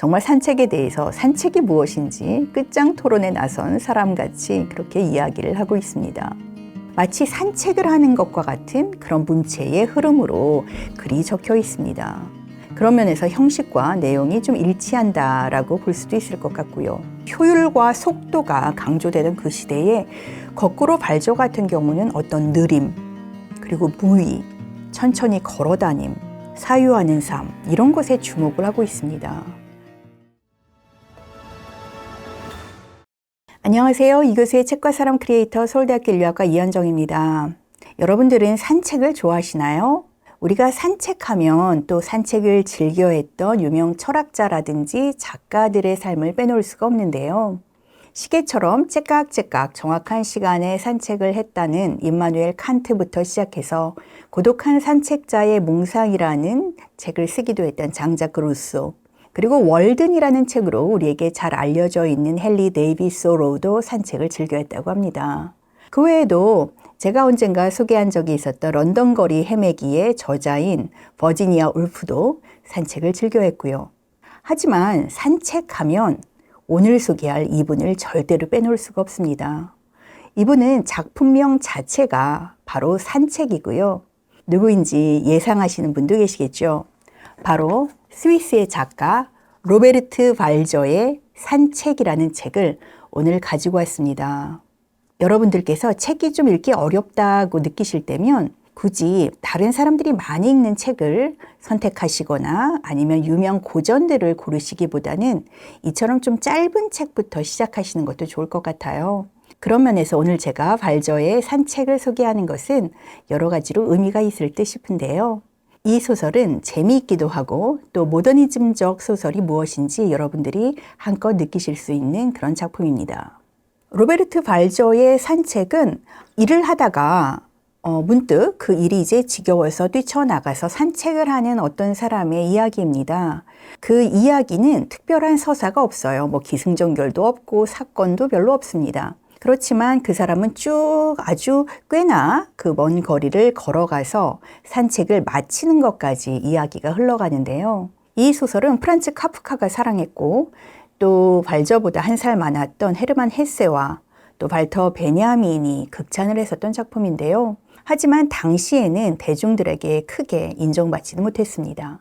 정말 산책에 대해서 산책이 무엇인지 끝장 토론에 나선 사람같이 그렇게 이야기를 하고 있습니다. 마치 산책을 하는 것과 같은 그런 문체의 흐름으로 글이 적혀 있습니다. 그런 면에서 형식과 내용이 좀 일치한다라고 볼 수도 있을 것 같고요. 효율과 속도가 강조되던 그 시대에 거꾸로 발조 같은 경우는 어떤 느림, 그리고 무의, 천천히 걸어 다님, 사유하는 삶, 이런 것에 주목을 하고 있습니다. 안녕하세요. 이교수의 책과 사람 크리에이터 서울대학교 인류학과 이현정입니다. 여러분들은 산책을 좋아하시나요? 우리가 산책하면 또 산책을 즐겨 했던 유명 철학자라든지 작가들의 삶을 빼놓을 수가 없는데요. 시계처럼 째깍째깍 정확한 시간에 산책을 했다는 임마누엘 칸트부터 시작해서 고독한 산책자의 몽상이라는 책을 쓰기도 했던 장자크 루소, 그리고 월든이라는 책으로 우리에게 잘 알려져 있는 헨리 데이비스 로도 산책을 즐겨했다고 합니다. 그 외에도 제가 언젠가 소개한 적이 있었던 런던 거리 헤매기의 저자인 버지니아 울프도 산책을 즐겨했고요. 하지만 산책하면 오늘 소개할 이분을 절대로 빼놓을 수가 없습니다. 이분은 작품명 자체가 바로 산책이고요. 누구인지 예상하시는 분도 계시겠죠? 바로 스위스의 작가 로베르트 발저의 산책이라는 책을 오늘 가지고 왔습니다. 여러분들께서 책이 좀 읽기 어렵다고 느끼실 때면 굳이 다른 사람들이 많이 읽는 책을 선택하시거나 아니면 유명 고전들을 고르시기보다는 이처럼 좀 짧은 책부터 시작하시는 것도 좋을 것 같아요. 그런 면에서 오늘 제가 발저의 산책을 소개하는 것은 여러 가지로 의미가 있을 듯 싶은데요. 이 소설은 재미있기도 하고 또 모더니즘적 소설이 무엇인지 여러분들이 한껏 느끼실 수 있는 그런 작품입니다. 로베르트 발저의 산책은 일을 하다가 어, 문득 그 일이 이제 지겨워서 뛰쳐나가서 산책을 하는 어떤 사람의 이야기입니다. 그 이야기는 특별한 서사가 없어요. 뭐 기승전결도 없고 사건도 별로 없습니다. 그렇지만 그 사람은 쭉 아주 꽤나 그 먼 거리를 걸어가서 산책을 마치는 것까지 이야기가 흘러가는데요. 이 소설은 프란츠 카프카가 사랑했고 또 발저보다 한 살 많았던 헤르만 헤세와 또 발터 베냐민이 극찬을 했었던 작품인데요. 하지만 당시에는 대중들에게 크게 인정받지는 못했습니다.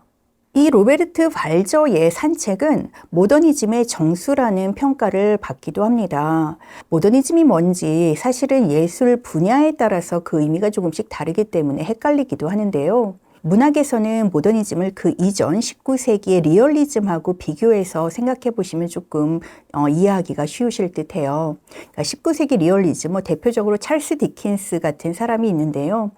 이 로베르트 발저의 산책은 모더니즘의 정수라는 평가를 받기도 합니다. 모더니즘이 뭔지 사실은 예술 분야에 따라서 그 의미가 조금씩 다르기 때문에 헷갈리기도 하는데요. 문학에서는 모더니즘을 그 이전 19세기의 리얼리즘하고 비교해서 생각해 보시면 조금 어, 이해하기가 쉬우실 듯 해요. 그러니까 19세기 리얼리즘, 뭐 대표적으로 찰스 디킨스 같은 사람이 있는데요.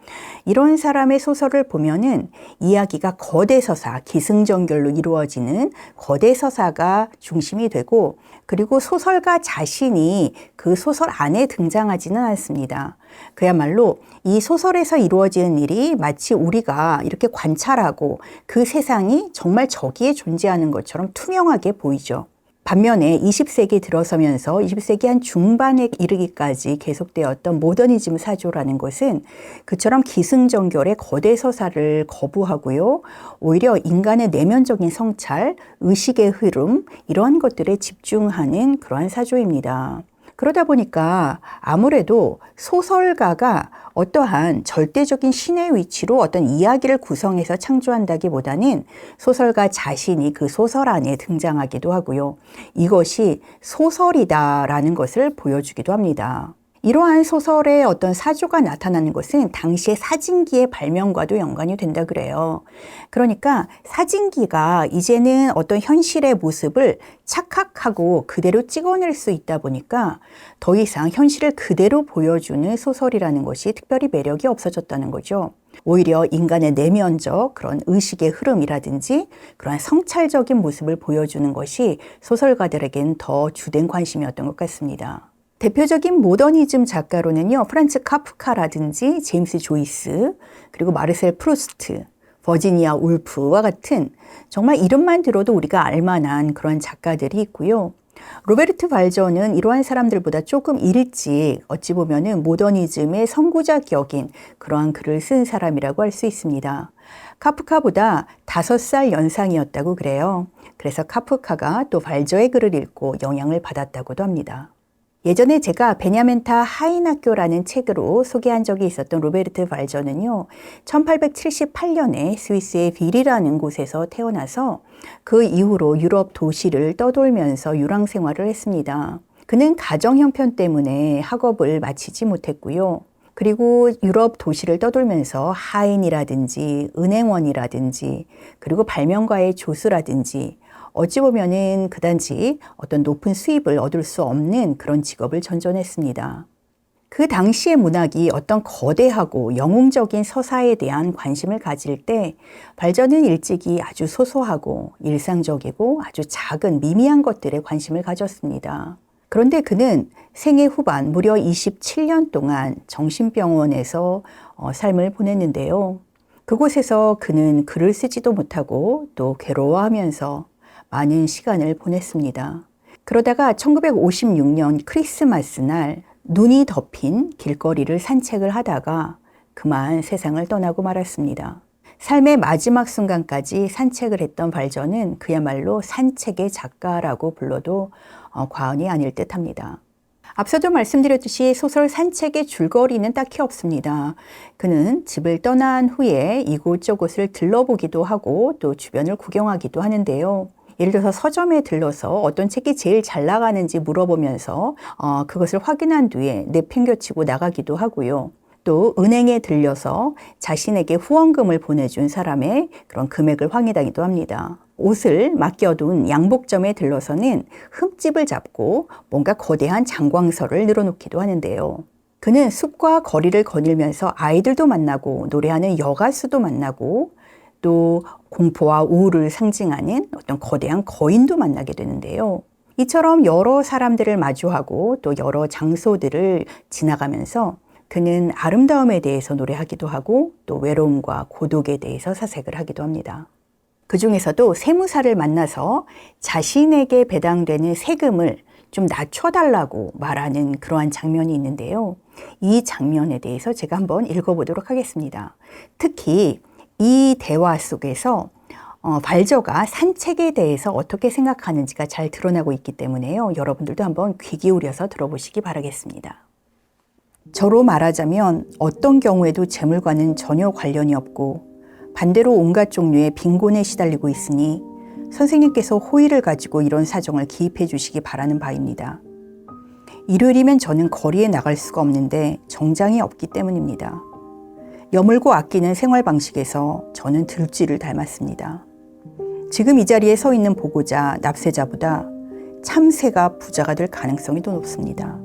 이런 사람의 소설을 보면은 이야기가 거대 서사, 기승전결로 이루어지는 거대 서사가 중심이 되고 그리고 소설가 자신이 그 소설 안에 등장하지는 않습니다. 그야말로 이 소설에서 이루어지는 일이 마치 우리가 이렇게 관찰하고 그 세상이 정말 저기에 존재하는 것처럼 투명하게 보이죠. 반면에 20세기 들어서면서 20세기 한 중반에 이르기까지 계속되었던 모더니즘 사조라는 것은 그처럼 기승전결의 거대 서사를 거부하고요. 오히려 인간의 내면적인 성찰, 의식의 흐름, 이런 것들에 집중하는 그러한 사조입니다. 그러다 보니까 아무래도 소설가가 어떠한 절대적인 신의 위치로 어떤 이야기를 구성해서 창조한다기보다는 소설가 자신이 그 소설 안에 등장하기도 하고요. 이것이 소설이다라는 것을 보여주기도 합니다. 이러한 소설의 어떤 사조가 나타나는 것은 당시의 사진기의 발명과도 연관이 된다 그래요. 그러니까 사진기가 이제는 어떤 현실의 모습을 착각하고 그대로 찍어낼 수 있다 보니까 더 이상 현실을 그대로 보여주는 소설이라는 것이 특별히 매력이 없어졌다는 거죠. 오히려 인간의 내면적 그런 의식의 흐름이라든지 그러한 성찰적인 모습을 보여주는 것이 소설가들에겐 더 주된 관심이었던 것 같습니다. 대표적인 모더니즘 작가로는요, 프란츠 카프카라든지 제임스 조이스, 그리고 마르셀 프루스트, 버지니아 울프와 같은 정말 이름만 들어도 우리가 알만한 그런 작가들이 있고요. 로베르트 발저는 이러한 사람들보다 조금 일찍 어찌 보면은 모더니즘의 선구자 격인 그러한 글을 쓴 사람이라고 할 수 있습니다. 카프카보다 5살 연상이었다고 그래요. 그래서 카프카가 또 발저의 글을 읽고 영향을 받았다고도 합니다. 예전에 제가 베냐멘타 하인학교라는 책으로 소개한 적이 있었던 로베르트 발저는요, 1878년에 스위스의 빌이라는 곳에서 태어나서 그 이후로 유럽 도시를 떠돌면서 유랑 생활을 했습니다. 그는 가정 형편 때문에 학업을 마치지 못했고요. 그리고 유럽 도시를 떠돌면서 하인이라든지 은행원이라든지 그리고 발명가의 조수라든지 어찌 보면은 그단지 어떤 높은 수입을 얻을 수 없는 그런 직업을 전전했습니다. 그 당시의 문학이 어떤 거대하고 영웅적인 서사에 대한 관심을 가질 때 발전은 일찍이 아주 소소하고 일상적이고 아주 작은 미미한 것들에 관심을 가졌습니다. 그런데 그는 생애 후반 무려 27년 동안 정신병원에서 어, 삶을 보냈는데요. 그곳에서 그는 글을 쓰지도 못하고 또 괴로워하면서 많은 시간을 보냈습니다. 그러다가 1956년 크리스마스 날 눈이 덮인 길거리를 산책을 하다가 그만 세상을 떠나고 말았습니다. 삶의 마지막 순간까지 산책을 했던 발전은 그야말로 산책의 작가라고 불러도 어, 과언이 아닐 듯 합니다. 앞서도 말씀드렸듯이 소설 산책의 줄거리는 딱히 없습니다. 그는 집을 떠난 후에 이곳저곳을 들러보기도 하고 또 주변을 구경하기도 하는데요. 예를 들어서 서점에 들러서 어떤 책이 제일 잘 나가는지 물어보면서 어, 그것을 확인한 뒤에 내팽겨치고 나가기도 하고요. 또 은행에 들려서 자신에게 후원금을 보내준 사람의 그런 금액을 확인하기도 합니다. 옷을 맡겨둔 양복점에 들러서는 흠집을 잡고 뭔가 거대한 장광설을 늘어놓기도 하는데요. 그는 숲과 거리를 거닐면서 아이들도 만나고 노래하는 여가수도 만나고 또 공포와 우울을 상징하는 어떤 거대한 거인도 만나게 되는데요. 이처럼 여러 사람들을 마주하고 또 여러 장소들을 지나가면서 그는 아름다움에 대해서 노래하기도 하고 또 외로움과 고독에 대해서 사색을 하기도 합니다. 그 중에서도 세무사를 만나서 자신에게 배당되는 세금을 좀 낮춰달라고 말하는 그러한 장면이 있는데요. 이 장면에 대해서 제가 한번 읽어보도록 하겠습니다. 특히 이 대화 속에서 어, 발저가 산책에 대해서 어떻게 생각하는지가 잘 드러나고 있기 때문에요. 여러분들도 한번 귀 기울여서 들어보시기 바라겠습니다. 저로 말하자면 어떤 경우에도 재물과는 전혀 관련이 없고 반대로 온갖 종류의 빈곤에 시달리고 있으니 선생님께서 호의를 가지고 이런 사정을 기입해 주시기 바라는 바입니다. 일요일이면 저는 거리에 나갈 수가 없는데 정장이 없기 때문입니다. 여물고 아끼는 생활 방식에서 저는 들쥐를 닮았습니다. 지금 이 자리에 서 있는 보고자, 납세자보다 참새가 부자가 될 가능성이 더 높습니다.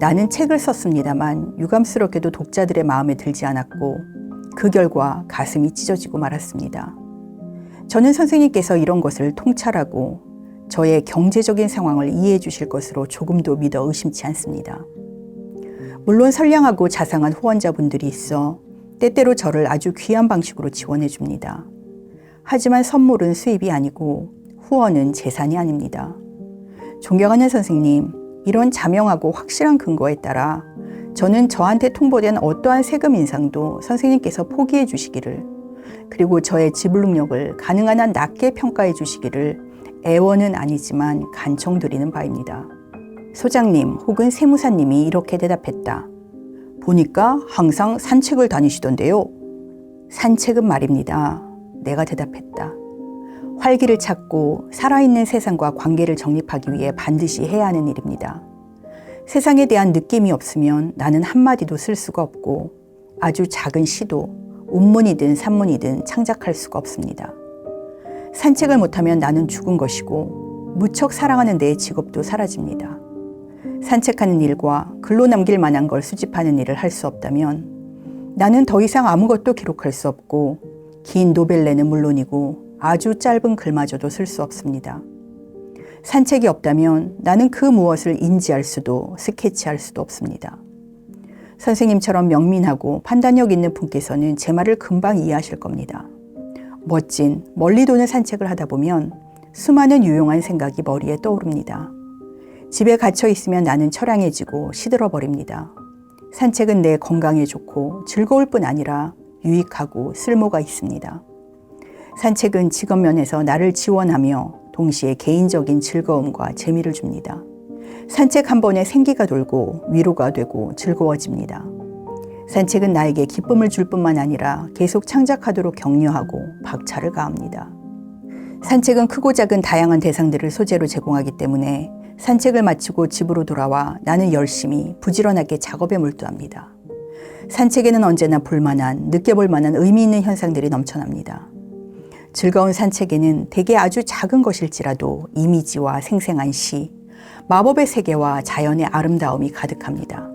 나는 책을 썼습니다만 유감스럽게도 독자들의 마음에 들지 않았고 그 결과 가슴이 찢어지고 말았습니다. 저는 선생님께서 이런 것을 통찰하고 저의 경제적인 상황을 이해해 주실 것으로 조금도 믿어 의심치 않습니다. 물론 선량하고 자상한 후원자분들이 있어 때때로 저를 아주 귀한 방식으로 지원해 줍니다. 하지만 선물은 수입이 아니고 후원은 재산이 아닙니다. 존경하는 선생님, 이런 자명하고 확실한 근거에 따라 저는 저한테 통보된 어떠한 세금 인상도 선생님께서 포기해 주시기를 그리고 저의 지불 능력을 가능한 한 낮게 평가해 주시기를 애원은 아니지만 간청드리는 바입니다. 소장님 혹은 세무사님이 이렇게 대답했다. 보니까 항상 산책을 다니시던데요. 산책은 말입니다. 내가 대답했다. 활기를 찾고 살아있는 세상과 관계를 정립하기 위해 반드시 해야 하는 일입니다. 세상에 대한 느낌이 없으면 나는 한마디도 쓸 수가 없고 아주 작은 시도, 운문이든 산문이든 창작할 수가 없습니다. 산책을 못하면 나는 죽은 것이고 무척 사랑하는 내 직업도 사라집니다. 산책하는 일과 글로 남길 만한 걸 수집하는 일을 할 수 없다면 나는 더 이상 아무것도 기록할 수 없고 긴 노벨레는 물론이고 아주 짧은 글마저도 쓸 수 없습니다. 산책이 없다면 나는 그 무엇을 인지할 수도 스케치할 수도 없습니다. 선생님처럼 명민하고 판단력 있는 분께서는 제 말을 금방 이해하실 겁니다. 멋진 멀리 도는 산책을 하다 보면 수많은 유용한 생각이 머리에 떠오릅니다. 집에 갇혀 있으면 나는 처량해지고 시들어 버립니다. 산책은 내 건강에 좋고 즐거울 뿐 아니라 유익하고 쓸모가 있습니다. 산책은 직업 면에서 나를 지원하며 동시에 개인적인 즐거움과 재미를 줍니다. 산책 한 번에 생기가 돌고 위로가 되고 즐거워집니다. 산책은 나에게 기쁨을 줄 뿐만 아니라 계속 창작하도록 격려하고 박차를 가합니다. 산책은 크고 작은 다양한 대상들을 소재로 제공하기 때문에 산책을 마치고 집으로 돌아와 나는 열심히 부지런하게 작업에 몰두합니다. 산책에는 언제나 볼만한, 느껴볼 만한 의미 있는 현상들이 넘쳐납니다. 즐거운 산책에는 대개 아주 작은 것일지라도 이미지와 생생한 시, 마법의 세계와 자연의 아름다움이 가득합니다.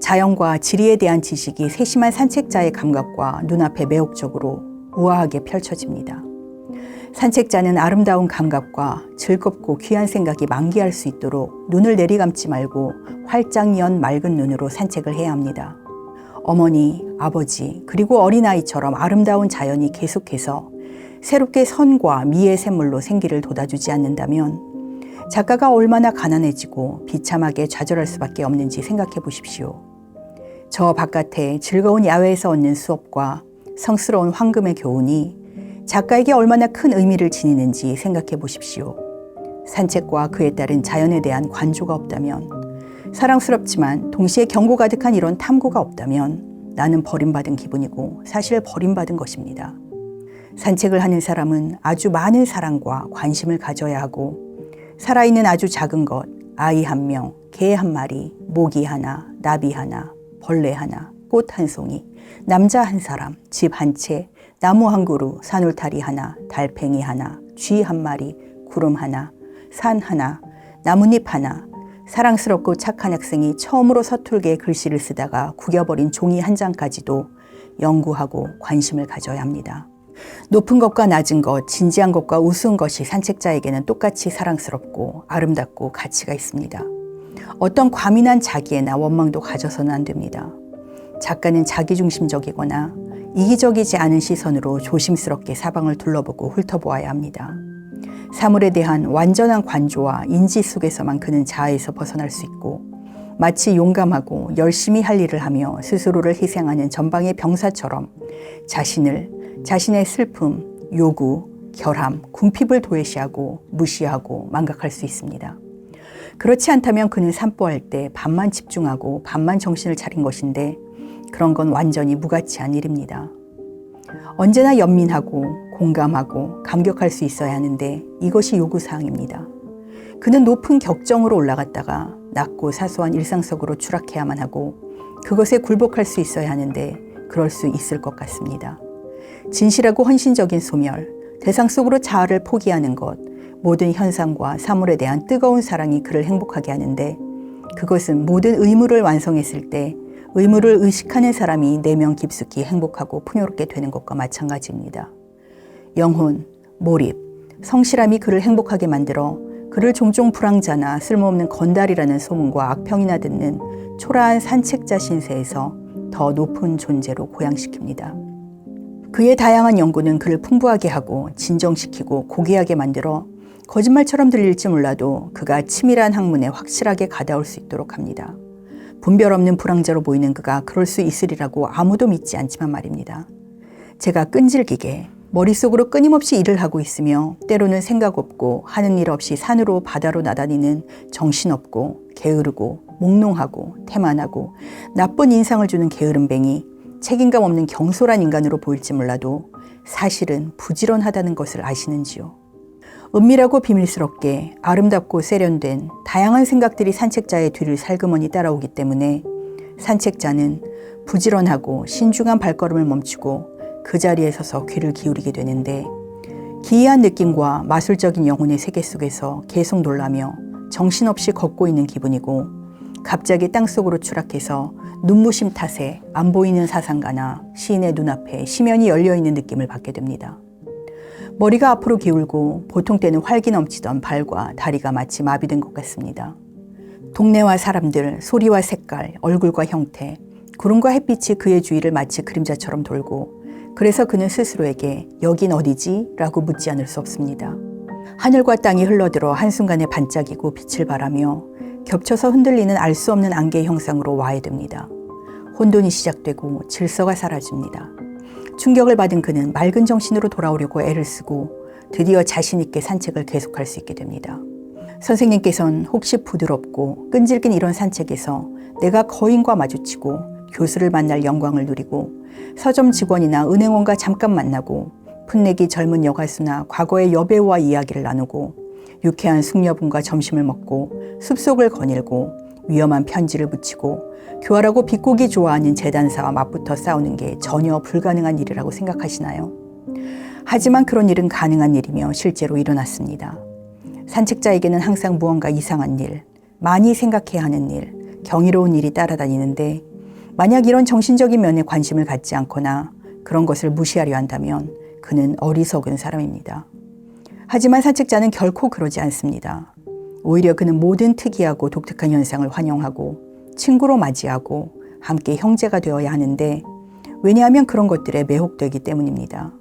자연과 지리에 대한 지식이 세심한 산책자의 감각과 눈앞에 매혹적으로 우아하게 펼쳐집니다. 산책자는 아름다운 감각과 즐겁고 귀한 생각이 만기할 수 있도록 눈을 내리감지 말고 활짝 연 맑은 눈으로 산책을 해야 합니다. 어머니, 아버지, 그리고 어린아이처럼 아름다운 자연이 계속해서 새롭게 선과 미의 샘물로 생기를 돋아주지 않는다면 작가가 얼마나 가난해지고 비참하게 좌절할 수밖에 없는지 생각해 보십시오. 저 바깥에 즐거운 야외에서 얻는 수업과 성스러운 황금의 교훈이 작가에게 얼마나 큰 의미를 지니는지 생각해 보십시오. 산책과 그에 따른 자연에 대한 관조가 없다면, 사랑스럽지만 동시에 경고 가득한 이런 탐구가 없다면 나는 버림받은 기분이고 사실 버림받은 것입니다. 산책을 하는 사람은 아주 많은 사랑과 관심을 가져야 하고, 살아있는 아주 작은 것, 아이 한 명, 개 한 마리, 모기 하나, 나비 하나, 벌레 하나, 꽃 한 송이, 남자 한 사람, 집 한 채, 나무 한 그루, 산울타리 하나, 달팽이 하나, 쥐 한 마리, 구름 하나, 산 하나, 나뭇잎 하나, 사랑스럽고 착한 학생이 처음으로 서툴게 글씨를 쓰다가 구겨버린 종이 한 장까지도 연구하고 관심을 가져야 합니다. 높은 것과 낮은 것, 진지한 것과 우스운 것이 산책자에게는 똑같이 사랑스럽고 아름답고 가치가 있습니다. 어떤 과민한 자기애나 원망도 가져서는 안 됩니다. 작가는 자기중심적이거나 이기적이지 않은 시선으로 조심스럽게 사방을 둘러보고 훑어보아야 합니다. 사물에 대한 완전한 관조와 인지 속에서만 그는 자아에서 벗어날 수 있고 마치 용감하고 열심히 할 일을 하며 스스로를 희생하는 전방의 병사처럼 자신을 자신의 슬픔, 요구, 결함, 궁핍을 도외시하고 무시하고 망각할 수 있습니다. 그렇지 않다면 그는 산보할 때 반만 집중하고 반만 정신을 차린 것인데 그런 건 완전히 무가치한 일입니다. 언제나 연민하고 공감하고 감격할 수 있어야 하는데 이것이 요구사항입니다. 그는 높은 격정으로 올라갔다가 낮고 사소한 일상 속으로 추락해야만 하고 그것에 굴복할 수 있어야 하는데 그럴 수 있을 것 같습니다. 진실하고 헌신적인 소멸, 대상 속으로 자아를 포기하는 것, 모든 현상과 사물에 대한 뜨거운 사랑이 그를 행복하게 하는데 그것은 모든 의무를 완성했을 때 의무를 의식하는 사람이 내면 깊숙이 행복하고 풍요롭게 되는 것과 마찬가지입니다. 영혼, 몰입, 성실함이 그를 행복하게 만들어 그를 종종 불황자나 쓸모없는 건달이라는 소문과 악평이나 듣는 초라한 산책자 신세에서 더 높은 존재로 고양시킵니다. 그의 다양한 연구는 그를 풍부하게 하고 진정시키고 고귀하게 만들어 거짓말처럼 들릴지 몰라도 그가 치밀한 학문에 확실하게 가다올 수 있도록 합니다. 분별 없는 불황자로 보이는 그가 그럴 수 있으리라고 아무도 믿지 않지만 말입니다. 제가 끈질기게 머릿속으로 끊임없이 일을 하고 있으며 때로는 생각 없고 하는 일 없이 산으로 바다로 나다니는 정신없고 게으르고 몽롱하고 태만하고 나쁜 인상을 주는 게으름뱅이 책임감 없는 경솔한 인간으로 보일지 몰라도 사실은 부지런하다는 것을 아시는지요. 은밀하고 비밀스럽게 아름답고 세련된 다양한 생각들이 산책자의 뒤를 살그머니 따라오기 때문에 산책자는 부지런하고 신중한 발걸음을 멈추고 그 자리에 서서 귀를 기울이게 되는데 기이한 느낌과 마술적인 영혼의 세계 속에서 계속 놀라며 정신없이 걷고 있는 기분이고 갑자기 땅속으로 추락해서 눈부심 탓에 안 보이는 사상가나 시인의 눈앞에 시면이 열려 있는 느낌을 받게 됩니다. 머리가 앞으로 기울고 보통 때는 활기 넘치던 발과 다리가 마치 마비된 것 같습니다. 동네와 사람들, 소리와 색깔, 얼굴과 형태, 구름과 햇빛이 그의 주위를 마치 그림자처럼 돌고 그래서 그는 스스로에게 여긴 어디지? 라고 묻지 않을 수 없습니다. 하늘과 땅이 흘러들어 한순간에 반짝이고 빛을 발하며 겹쳐서 흔들리는 알 수 없는 안개 형상으로 와해됩니다. 혼돈이 시작되고 질서가 사라집니다. 충격을 받은 그는 맑은 정신으로 돌아오려고 애를 쓰고 드디어 자신있게 산책을 계속할 수 있게 됩니다. 선생님께서는 혹시 부드럽고 끈질긴 이런 산책에서 내가 거인과 마주치고 교수를 만날 영광을 누리고 서점 직원이나 은행원과 잠깐 만나고 풋내기 젊은 여가수나 과거의 여배우와 이야기를 나누고 유쾌한 숙녀분과 점심을 먹고 숲속을 거닐고 위험한 편지를 붙이고 교활하고 비꼬기 좋아하는 재단사와 맞붙어 싸우는 게 전혀 불가능한 일이라고 생각하시나요? 하지만 그런 일은 가능한 일이며 실제로 일어났습니다. 산책자에게는 항상 무언가 이상한 일, 많이 생각해야 하는 일, 경이로운 일이 따라다니는데 만약 이런 정신적인 면에 관심을 갖지 않거나 그런 것을 무시하려 한다면 그는 어리석은 사람입니다. 하지만 산책자는 결코 그러지 않습니다. 오히려 그는 모든 특이하고 독특한 현상을 환영하고 친구로 맞이하고 함께 형제가 되어야 하는데 왜냐하면 그런 것들에 매혹되기 때문입니다.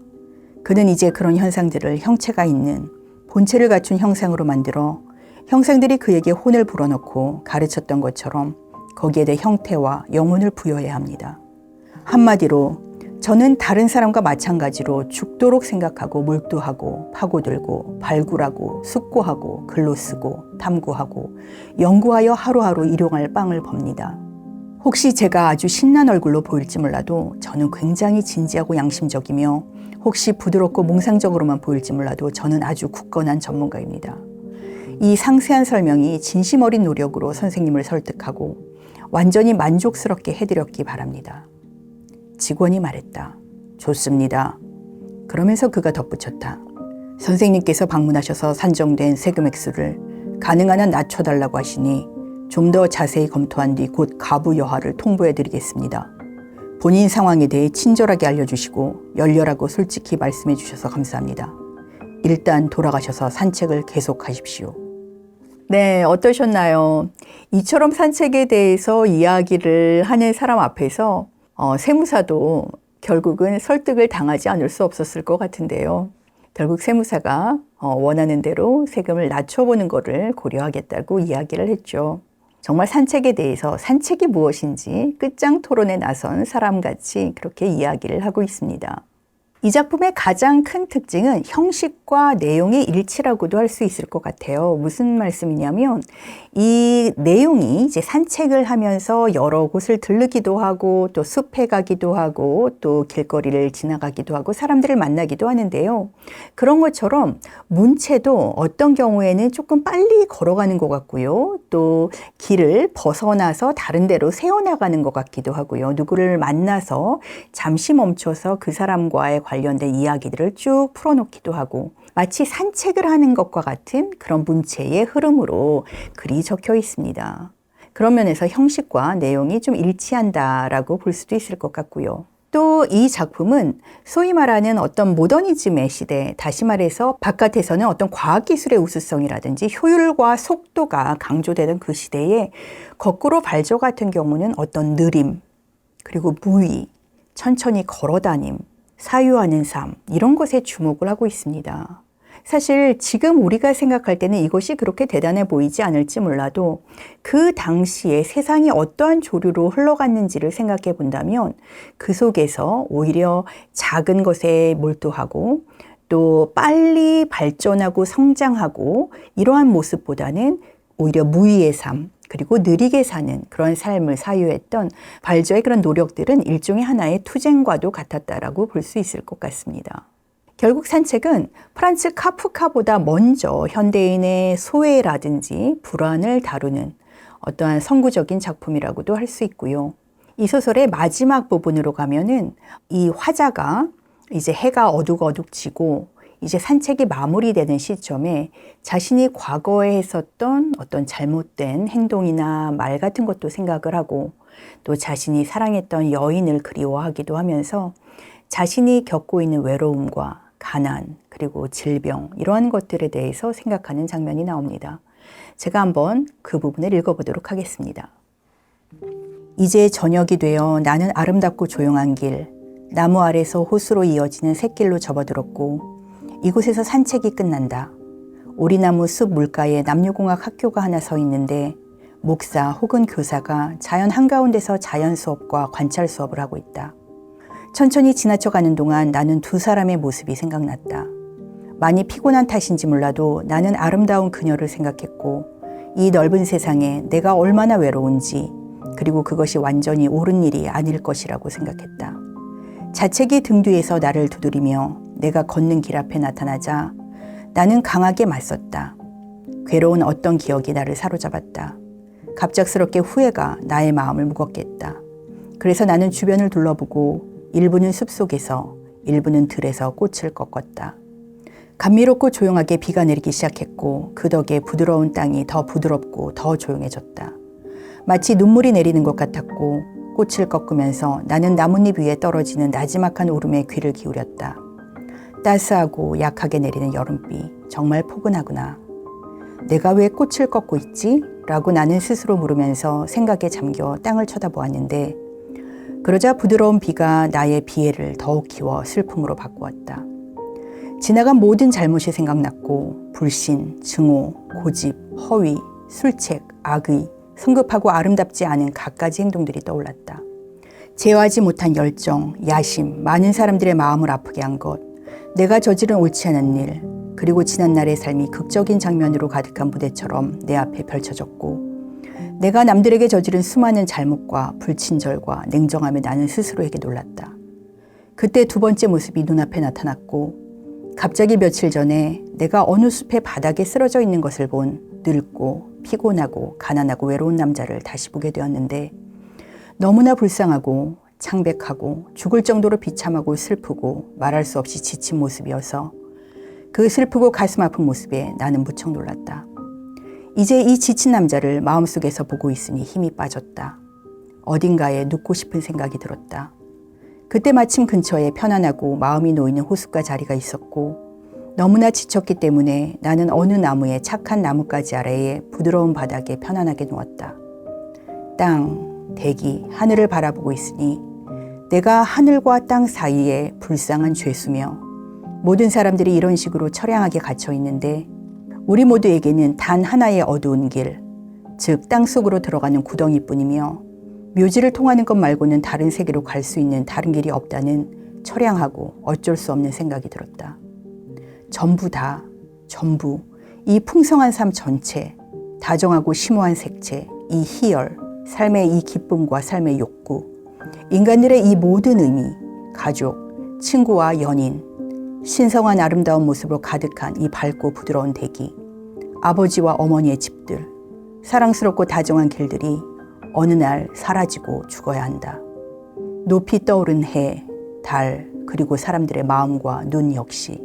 그는 이제 그런 현상들을 형체가 있는 본체를 갖춘 형상으로 만들어 형상들이 그에게 혼을 불어넣고 가르쳤던 것처럼 거기에 대해 형태와 영혼을 부여해야 합니다. 한마디로 저는 다른 사람과 마찬가지로 죽도록 생각하고 몰두하고 파고들고 발굴하고 숙고하고 글로 쓰고 탐구하고 연구하여 하루하루 일용할 빵을 법니다. 혹시 제가 아주 신난 얼굴로 보일지 몰라도 저는 굉장히 진지하고 양심적이며 혹시 부드럽고 몽상적으로만 보일지 몰라도 저는 아주 굳건한 전문가입니다. 이 상세한 설명이 진심 어린 노력으로 선생님을 설득하고 완전히 만족스럽게 해드렸기 바랍니다. 직원이 말했다. 좋습니다. 그러면서 그가 덧붙였다. 선생님께서 방문하셔서 산정된 세금 액수를 가능한 한 낮춰달라고 하시니 좀 더 자세히 검토한 뒤 곧 가부 여하를 통보해 드리겠습니다. 본인 상황에 대해 친절하게 알려주시고 열렬하고 솔직히 말씀해 주셔서 감사합니다. 일단 돌아가셔서 산책을 계속하십시오. 네, 어떠셨나요? 이처럼 산책에 대해서 이야기를 하는 사람 앞에서 어, 세무사도 결국은 설득을 당하지 않을 수 없었을 것 같은데요. 결국 세무사가 어, 원하는 대로 세금을 낮춰보는 것을 고려하겠다고 이야기를 했죠. 정말 산책에 대해서 산책이 무엇인지 끝장 토론에 나선 사람같이 그렇게 이야기를 하고 있습니다. 이 작품의 가장 큰 특징은 형식과 내용의 일치라고도 할 수 있을 것 같아요. 무슨 말씀이냐면 이 내용이 이제 산책을 하면서 여러 곳을 들르기도 하고 또 숲에 가기도 하고 또 길거리를 지나가기도 하고 사람들을 만나기도 하는데요. 그런 것처럼 문체도 어떤 경우에는 조금 빨리 걸어가는 것 같고요. 또 길을 벗어나서 다른 데로 세워나가는 것 같기도 하고요. 누구를 만나서 잠시 멈춰서 그 사람과의 관련된 이야기들을 쭉 풀어놓기도 하고 마치 산책을 하는 것과 같은 그런 문체의 흐름으로 글이 적혀 있습니다. 그런 면에서 형식과 내용이 좀 일치한다라고 볼 수도 있을 것 같고요. 또 이 작품은 소위 말하는 어떤 모더니즘의 시대, 다시 말해서 바깥에서는 어떤 과학기술의 우수성이라든지 효율과 속도가 강조되는 그 시대에 거꾸로 발조 같은 경우는 어떤 느림, 그리고 무의, 천천히 걸어다님, 사유하는 삶, 이런 것에 주목을 하고 있습니다. 사실 지금 우리가 생각할 때는 이것이 그렇게 대단해 보이지 않을지 몰라도 그 당시에 세상이 어떠한 조류로 흘러갔는지를 생각해 본다면 그 속에서 오히려 작은 것에 몰두하고 또 빨리 발전하고 성장하고 이러한 모습보다는 오히려 무의의 삶, 그리고 느리게 사는 그런 삶을 사유했던 발저의 그런 노력들은 일종의 하나의 투쟁과도 같았다라고 볼 수 있을 것 같습니다. 결국 산책은 프란츠 카프카보다 먼저 현대인의 소외라든지 불안을 다루는 어떠한 선구적인 작품이라고도 할 수 있고요. 이 소설의 마지막 부분으로 가면은 이 화자가 이제 해가 어둑어둑지고 이제 산책이 마무리되는 시점에 자신이 과거에 했었던 어떤 잘못된 행동이나 말 같은 것도 생각을 하고 또 자신이 사랑했던 여인을 그리워하기도 하면서 자신이 겪고 있는 외로움과 가난, 그리고 질병, 이러한 것들에 대해서 생각하는 장면이 나옵니다. 제가 한번 그 부분을 읽어보도록 하겠습니다. 이제 저녁이 되어 나는 아름답고 조용한 길, 나무 아래서 호수로 이어지는 샛길로 접어들었고, 이곳에서 산책이 끝난다. 오리나무 숲 물가에 남녀공학 학교가 하나 서 있는데, 목사 혹은 교사가 자연 한가운데서 자연 수업과 관찰 수업을 하고 있다. 천천히 지나쳐 가는 동안 나는 두 사람의 모습이 생각났다. 많이 피곤한 탓인지 몰라도 나는 아름다운 그녀를 생각했고 이 넓은 세상에 내가 얼마나 외로운지 그리고 그것이 완전히 옳은 일이 아닐 것이라고 생각했다. 자책이 등 뒤에서 나를 두드리며 내가 걷는 길 앞에 나타나자 나는 강하게 맞섰다. 괴로운 어떤 기억이 나를 사로잡았다. 갑작스럽게 후회가 나의 마음을 무겁게 했다. 그래서 나는 주변을 둘러보고 일부는 숲속에서 일부는 들에서 꽃을 꺾었다. 감미롭고 조용하게 비가 내리기 시작했고 그 덕에 부드러운 땅이 더 부드럽고 더 조용해졌다. 마치 눈물이 내리는 것 같았고 꽃을 꺾으면서 나는 나뭇잎 위에 떨어지는 나지막한 울음에 귀를 기울였다. 따스하고 약하게 내리는 여름비 정말 포근하구나. 내가 왜 꽃을 꺾고 있지? 라고 나는 스스로 물으면서 생각에 잠겨 땅을 쳐다보았는데 그러자 부드러운 비가 나의 비애를 더욱 키워 슬픔으로 바꾸었다. 지나간 모든 잘못이 생각났고 불신, 증오, 고집, 허위, 술책, 악의, 성급하고 아름답지 않은 갖가지 행동들이 떠올랐다. 제어하지 못한 열정, 야심, 많은 사람들의 마음을 아프게 한 것, 내가 저지른 옳지 않은 일, 그리고 지난 날의 삶이 극적인 장면으로 가득한 무대처럼 내 앞에 펼쳐졌고, 내가 남들에게 저지른 수많은 잘못과 불친절과 냉정함에 나는 스스로에게 놀랐다. 그때 두 번째 모습이 눈앞에 나타났고, 갑자기 며칠 전에 내가 어느 숲의 바닥에 쓰러져 있는 것을 본 늙고 피곤하고 가난하고 외로운 남자를 다시 보게 되었는데 너무나 불쌍하고 창백하고 죽을 정도로 비참하고 슬프고 말할 수 없이 지친 모습이어서 그 슬프고 가슴 아픈 모습에 나는 무척 놀랐다. 이제 이 지친 남자를 마음속에서 보고 있으니 힘이 빠졌다. 어딘가에 눕고 싶은 생각이 들었다. 그때 마침 근처에 편안하고 마음이 놓이는 호숫가 자리가 있었고 너무나 지쳤기 때문에 나는 어느 나무의 착한 나뭇가지 아래에 부드러운 바닥에 편안하게 누웠다. 땅, 대기, 하늘을 바라보고 있으니 내가 하늘과 땅 사이에 불쌍한 죄수며 모든 사람들이 이런 식으로 처량하게 갇혀 있는데 우리 모두에게는 단 하나의 어두운 길, 즉 땅 속으로 들어가는 구덩이뿐이며 묘지를 통하는 것 말고는 다른 세계로 갈 수 있는 다른 길이 없다는 처량하고 어쩔 수 없는 생각이 들었다. 전부 다, 전부, 이 풍성한 삶 전체, 다정하고 심오한 색채, 이 희열, 삶의 이 기쁨과 삶의 욕구, 인간들의 이 모든 의미, 가족, 친구와 연인, 신성한 아름다운 모습으로 가득한 이 밝고 부드러운 대기, 아버지와 어머니의 집들, 사랑스럽고 다정한 길들이 어느 날 사라지고 죽어야 한다. 높이 떠오른 해, 달, 그리고 사람들의 마음과 눈 역시.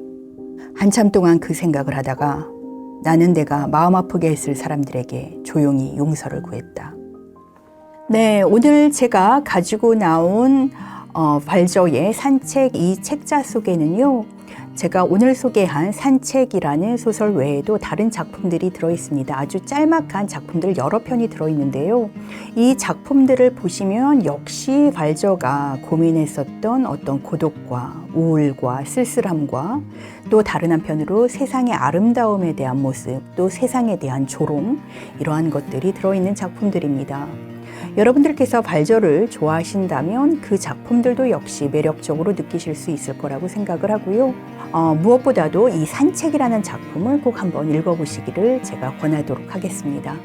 한참 동안 그 생각을 하다가 나는 내가 마음 아프게 했을 사람들에게 조용히 용서를 구했다. 네, 오늘 제가 가지고 나온 어, 발저의 산책 이 책자 속에는요. 제가 오늘 소개한 산책이라는 소설 외에도 다른 작품들이 들어 있습니다. 아주 짤막한 작품들 여러 편이 들어 있는데요. 이 작품들을 보시면 역시 발저가 고민했었던 어떤 고독과 우울과 쓸쓸함과 또 다른 한편으로 세상의 아름다움에 대한 모습, 또 세상에 대한 조롱 이러한 것들이 들어 있는 작품들입니다. 여러분들께서 발저를 좋아하신다면 그 작품들도 역시 매력적으로 느끼실 수 있을 거라고 생각을 하고요. 어, 무엇보다도 이 산책이라는 작품을 꼭 한번 읽어보시기를 제가 권하도록 하겠습니다.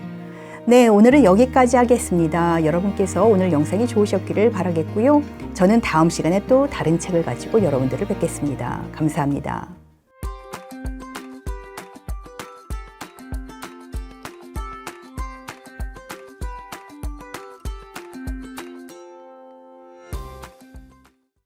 네, 오늘은 여기까지 하겠습니다. 여러분께서 오늘 영상이 좋으셨기를 바라겠고요. 저는 다음 시간에 또 다른 책을 가지고 여러분들을 뵙겠습니다. 감사합니다.